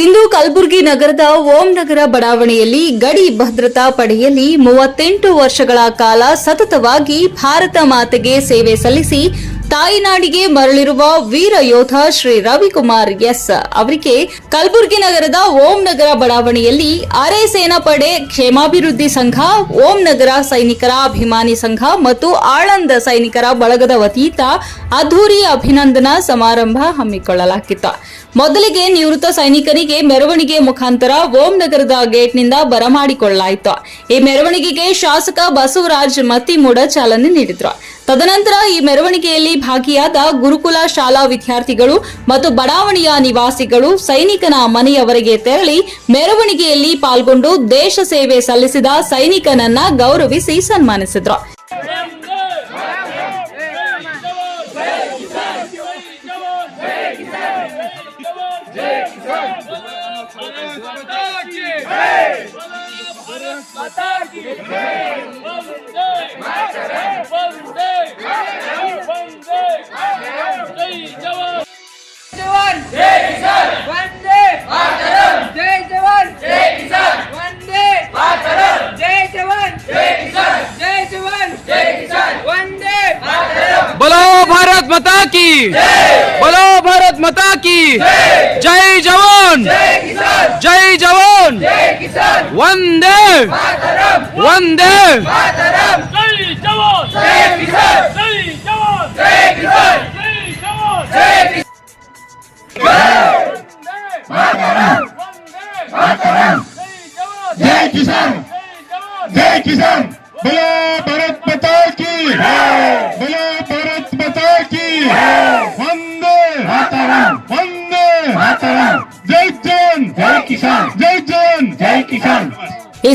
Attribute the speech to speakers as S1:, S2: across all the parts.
S1: ಇಂದು ಕಲಬುರಗಿ ನಗರದ ಓಂ ನಗರ ಬಡಾವಣೆಯಲ್ಲಿ ಗಡಿ ಭದ್ರತಾ ಪಡೆಯಲ್ಲಿ ಮೂವತ್ತೆಂಟು ವರ್ಷಗಳ ಕಾಲ ಸತತವಾಗಿ ಭಾರತ ಮಾತೆಗೆ ಸೇವೆ ಸಲ್ಲಿಸಿ ತಾಯಿನಾಡಿಗೆ ಮರಳಿರುವ ವೀರ ಯೋಧ ಶ್ರೀ ರವಿಕುಮಾರ್ ಎಸ್ ಅವರಿಗೆ ಕಲಬುರಗಿ ನಗರದ ಓಂ ನಗರ ಬಡಾವಣೆಯಲ್ಲಿ ಅರೆ ಸೇನಾ ಪಡೆ ಕ್ಷೇಮಾಭಿವೃದ್ಧಿ ಸಂಘ, ಓಂ ನಗರ ಸೈನಿಕರ ಅಭಿಮಾನಿ ಸಂಘ ಮತ್ತು ಆಳಂದ ಸೈನಿಕರ ಬಳಗದ ವತಿಯಿಂದ ಅದ್ದೂರಿ ಅಭಿನಂದನಾ ಸಮಾರಂಭ ಹಮ್ಮಿಕೊಳ್ಳಲಾಗಿತ್ತು. ಮೊದಲಿಗೆ ನಿವೃತ್ತ ಸೈನಿಕರಿಗೆ ಮೆರವಣಿಗೆ ಮುಖಾಂತರ ಓಂ ನಗರದ ಗೇಟ್ನಿಂದ ಬರಮಾಡಿಕೊಳ್ಳಲಾಯಿತು ಈ ಮೆರವಣಿಗೆಗೆ ಶಾಸಕ ಬಸವರಾಜ್ ಮತ್ತಿಮೂಡ ಚಾಲನೆ ನೀಡಿದ್ರು. ತದನಂತರ ಈ ಮೆರವಣಿಗೆಯಲ್ಲಿ ಭಾಗಿಯಾದ ಗುರುಕುಲ ಶಾಲಾ ವಿದ್ಯಾರ್ಥಿಗಳು ಮತ್ತು ಬಡಾವಣೆಯ ನಿವಾಸಿಗಳು ಸೈನಿಕನ ಮನೆಯವರೆಗೆ ತೆರಳಿ ಮೆರವಣಿಗೆಯಲ್ಲಿ ಪಾಲ್ಗೊಂಡು ದೇಶ ಸೇವೆ ಸಲ್ಲಿಸಿದ ಸೈನಿಕನನ್ನ ಗೌರವಿಸಿ ಸನ್ಮಾನಿಸಿದ್ರು.
S2: जय जय जवान जय। वंदे मातरम जय जवान जय जय जवान जय किसान
S3: बोलो भारत माता की। बोलो भारत माता की। जय जवान।
S2: जय किसान।
S3: जय जवान
S2: जय किसान
S3: वंदे
S2: मातरम
S3: वंदे
S2: मातरम
S4: जय जवान
S2: जय किसान
S4: जय जवान
S2: जय किसान
S4: जय जवान
S2: जय किसान
S4: जय
S5: जय
S4: जवान
S5: किसान
S4: जय जवान
S5: जय किसान बोलो भारत माता की बोलो भारत माता की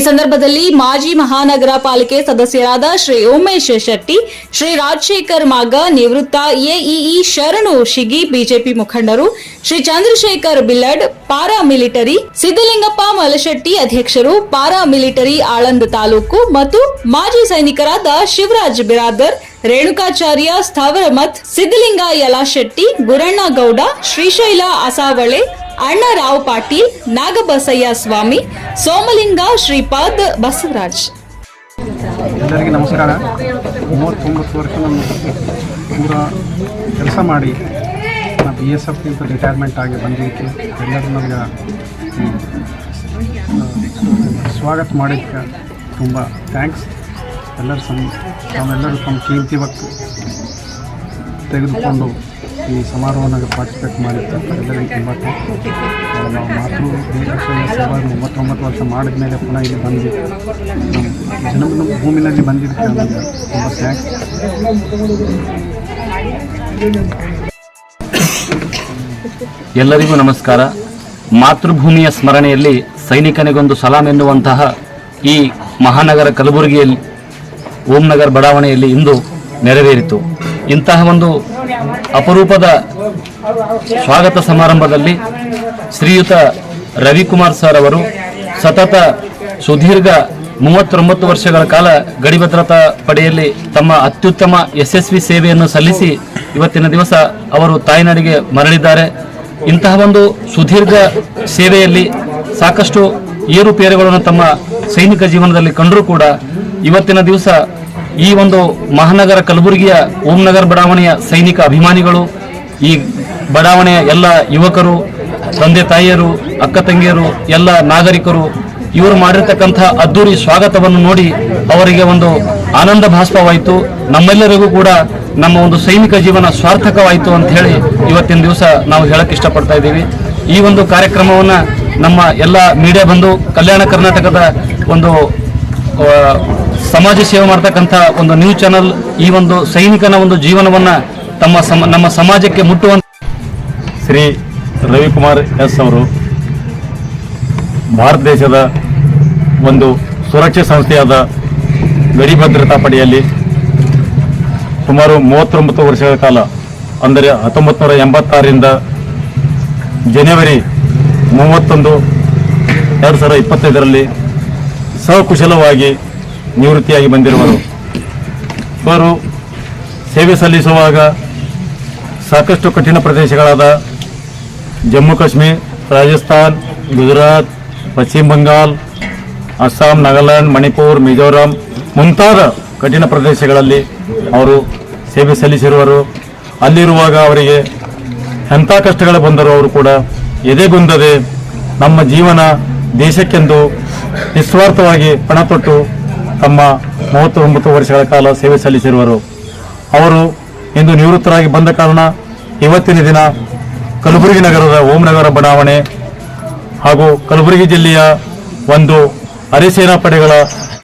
S1: ಸಂದರ್ಭದಲ್ಲಿ ಮಾಜಿ ಮಹಾನಗರ ಪಾಲಿಕೆ ಸದಸ್ಯರಾದ ಶ್ರೀ ಉಮೇಶ್ ಶೆಟ್ಟಿ, ಶ್ರೀ ರಾಜಶೇಖರ್ ಮಾಗ ನಿವೃತ್ತ ಎಇಇ ಶರಣು ಶಿಗಿ ಬಿಜೆಪಿ ಮುಖಂಡರು, ಶ್ರೀ ಚಂದ್ರಶೇಖರ್ ಬಿಲ್ಲಡ್ ಪಾರಾ ಮಿಲಿಟರಿ ಸಿದ್ದಲಿಂಗಪ್ಪ ಮಲಶೆಟ್ಟಿ ಅಧ್ಯಕ್ಷರು ಪಾರಾ ಮಿಲಿಟರಿ ಆಳಂದ ತಾಲೂಕು ಮತ್ತು ಮಾಜಿ ಸೈನಿಕರಾದ ಶಿವರಾಜ್ ಬಿರಾದರ್, ರೇಣುಕಾಚಾರ್ಯ ಸ್ಥಾವರಮತ್ ಸಿದ್ದಲಿಂಗ ಯಲಾಶೆಟ್ಟಿ ಗುರಣ್ಣ ಗೌಡ ಶ್ರೀಶೈಲ ಅಸಾವಳೆ ಅಣ್ಣರಾವ್ ಪಾಟೀಲ್, ನಾಗಬಸಯ್ಯ ಸ್ವಾಮಿ ಸೋಮಲಿಂಗ ಶ್ರೀಪಾದ್ ಬಸವರಾಜ್.
S6: ಎಲ್ಲರಿಗೆ ನಮಸ್ಕಾರ. ಮೂವತ್ತೊಂಬತ್ತು ವರ್ಷ ಪೂರ ಕೆಲಸ ಮಾಡಿ ನಾವು ಬಿ ಎಸ್ ಎಫ್ಗಿಂತ ರಿಟೈರ್ಮೆಂಟ್ ಆಗಿ ಬಂದಿದ್ದಕ್ಕೆ ಎಲ್ಲರೂ ನಮಗೆ ಸ್ವಾಗತ ಮಾಡಿದ್ದಕ್ಕೆ ತುಂಬ ಥ್ಯಾಂಕ್ಸ್ ಎಲ್ಲರೂ ಸಮ ನಾವೆಲ್ಲರೂ ತಮ್ಮ ಕೀರ್ತಿ ತೆಗೆದುಕೊಂಡು ಈ ಸಮಾರೋಹನಾಗ ಪಾರ್ಟಿಸಿಪೇಟ್ ಮಾಡಿರ್ತಕ್ಕಂಥ ಎಲ್ಲರಿಗೂ ಮೂವತ್ತೊಂಬತ್ತು ವರ್ಷ ಮಾಡಿದ ಮೇಲೆ ಪುನಃ ಇಲ್ಲಿ ಬಂದು ಜನ್ಮದ ಭೂಮಿನಲ್ಲಿ ತುಂಬ ಥ್ಯಾಂಕ್ಸ್
S7: ಎಲ್ಲರಿಗೂ ನಮಸ್ಕಾರ. ಮಾತೃಭೂಮಿಯ ಸ್ಮರಣೆಯಲ್ಲಿ ಸೈನಿಕನಿಗೊಂದು ಸಲಾಂ ಎನ್ನುವಂತಹ ಈ ಮಹಾನಗರ ಕಲಬುರಗಿಯಲ್ಲಿ, ಓಂ ನಗರ್ ಬಡಾವಣೆಯಲ್ಲಿ ಇಂದು ನೆರವೇರಿತು. ಇಂತಹ ಒಂದು ಅಪರೂಪದ ಸ್ವಾಗತ ಸಮಾರಂಭದಲ್ಲಿ ಶ್ರೀಯುತ ರವಿಕುಮಾರ್ ಸರ್ ಅವರು ಸತತ ಸುದೀರ್ಘ ಮೂವತ್ತೊಂಬತ್ತು ವರ್ಷಗಳ ಕಾಲ ಗಡಿ ಭದ್ರತಾ ಪಡೆಯಲ್ಲಿ ತಮ್ಮ ಅತ್ಯುತ್ತಮ ಯಶಸ್ವಿ ಸೇವೆಯನ್ನು ಸಲ್ಲಿಸಿ ಇವತ್ತಿನ ದಿವಸ ಅವರು ತಾಯ್ನಾಡಿಗೆ ಮರಳಿದ್ದಾರೆ. ಇಂತಹ ಒಂದು ಸುದೀರ್ಘ ಸೇವೆಯಲ್ಲಿ ಸಾಕಷ್ಟು ಏರುಪೇರುಗಳನ್ನು ತಮ್ಮ ಸೈನಿಕ ಜೀವನದಲ್ಲಿ ಕಂಡರೂ ಕೂಡ ಇವತ್ತಿನ ದಿವಸ ಈ ಒಂದು ಮಹಾನಗರ ಕಲಬುರಗಿಯ ಓಂ ನಗರ್ ಬಡಾವಣೆಯ ಸೈನಿಕ ಅಭಿಮಾನಿಗಳು, ಈ ಬಡಾವಣೆಯ ಎಲ್ಲ ಯುವಕರು, ತಂದೆ ತಾಯಿಯರು, ಅಕ್ಕ ತಂಗಿಯರು, ಎಲ್ಲ ನಾಗರಿಕರು, ಇವರು ಮಾಡಿರ್ತಕ್ಕಂಥ ಅದ್ದೂರಿ ಸ್ವಾಗತವನ್ನು ನೋಡಿ ಅವರಿಗೆ ಒಂದು ಆನಂದ ಭಾಸ್ಪವಾಯಿತು ನಮ್ಮೆಲ್ಲರಿಗೂ ಕೂಡ ನಮ್ಮ ಒಂದು ಸೈನಿಕ ಜೀವನ ಸ್ವಾರ್ಥಕವಾಯಿತು ಅಂತ ಹೇಳಿ ಇವತ್ತಿನ ದಿವಸ ನಾವು ಹೇಳಕ್ಕೆ ಇಷ್ಟಪಡ್ತಾ ಇದ್ದೀವಿ. ಈ ಒಂದು ಕಾರ್ಯಕ್ರಮವನ್ನು ನಮ್ಮ ಎಲ್ಲ ಮೀಡಿಯಾ ಬಂದು ಕಲ್ಯಾಣ ಕರ್ನಾಟಕದ ಒಂದು ಸಮಾಜ ಸೇವೆ ಮಾಡ್ತಕ್ಕಂಥ ಒಂದು ನ್ಯೂಸ್ ಚಾನಲ್, ಈ ಒಂದು ಸೈನಿಕನ ಒಂದು ಜೀವನವನ್ನ ತಮ್ಮ ಸಮ, ನಮ್ಮ ಸಮಾಜಕ್ಕೆ ಮುಟ್ಟುವಂತ
S8: ಶ್ರೀ ರವಿಕುಮಾರ್ ಎಸ್ ಅವರು ಭಾರತ ದೇಶದ ಒಂದು ಸುರಕ್ಷಾ ಸಂಸ್ಥೆಯಾದ ಗಡಿ ಭದ್ರತಾ ಪಡೆಯಲ್ಲಿ ಸುಮಾರು ಮೂವತ್ತೊಂಬತ್ತು ವರ್ಷಗಳ ಕಾಲ, ಅಂದರೆ ಹತ್ತೊಂಬತ್ತು ನೂರ ಎಂಬತ್ತಾರರಿಂದ ಜನವರಿ ಮೂವತ್ತೊಂದು, ಎರಡು ಸಾವಿರದ ಇಪ್ಪತ್ತೈದರಲ್ಲಿ ಸಕುಶಲವಾಗಿ ನಿವೃತ್ತಿಯಾಗಿ ಬಂದಿರುವರು. ಇವರು ಸೇವೆ ಸಲ್ಲಿಸುವಾಗ ಸಾಕಷ್ಟು ಕಠಿಣ ಪ್ರದೇಶಗಳಾದ ಜಮ್ಮು ಕಾಶ್ಮೀರ್, ರಾಜಸ್ಥಾನ್, ಗುಜರಾತ್, ಪಶ್ಚಿಮ ಬಂಗಾಲ್ ಅಸ್ಸಾಂ, ನಾಗಾಲ್ಯಾಂಡ್, ಮಣಿಪುರ್, ಮಿಜೋರಾಂ ಮುಂತಾದ ಕಠಿಣ ಪ್ರದೇಶಗಳಲ್ಲಿ ಅವರು ಸೇವೆ ಸಲ್ಲಿಸಿರುವರು. ಅಲ್ಲಿರುವಾಗ ಅವರಿಗೆ ಎಂಥ ಕಷ್ಟಗಳು ಬಂದರೂ ಅವರು ಕೂಡ ಎದೆಗುಂದದೆ ನಮ್ಮ ಜೀವನ ದೇಶಕ್ಕೆಂದು ನಿಸ್ವಾರ್ಥವಾಗಿ ಪಣ ತೊಟ್ಟು ತಮ್ಮ ಮೂವತ್ತೊಂಬತ್ತು ವರ್ಷಗಳ ಕಾಲ ಸೇವೆ ಸಲ್ಲಿಸಿರುವರು. ಅವರು ಇಂದು ನಿವೃತ್ತರಾಗಿ ಬಂದ ಕಾರಣ ಇವತ್ತಿನ ದಿನ ಕಲಬುರಗಿ ನಗರದ ಓಂ ನಗರ ಬಡಾವಣೆ ಹಾಗೂ ಕಲಬುರಗಿ ಜಿಲ್ಲೆಯ ಒಂದು ಅರೆಸೇನಾ ಪಡೆಗಳ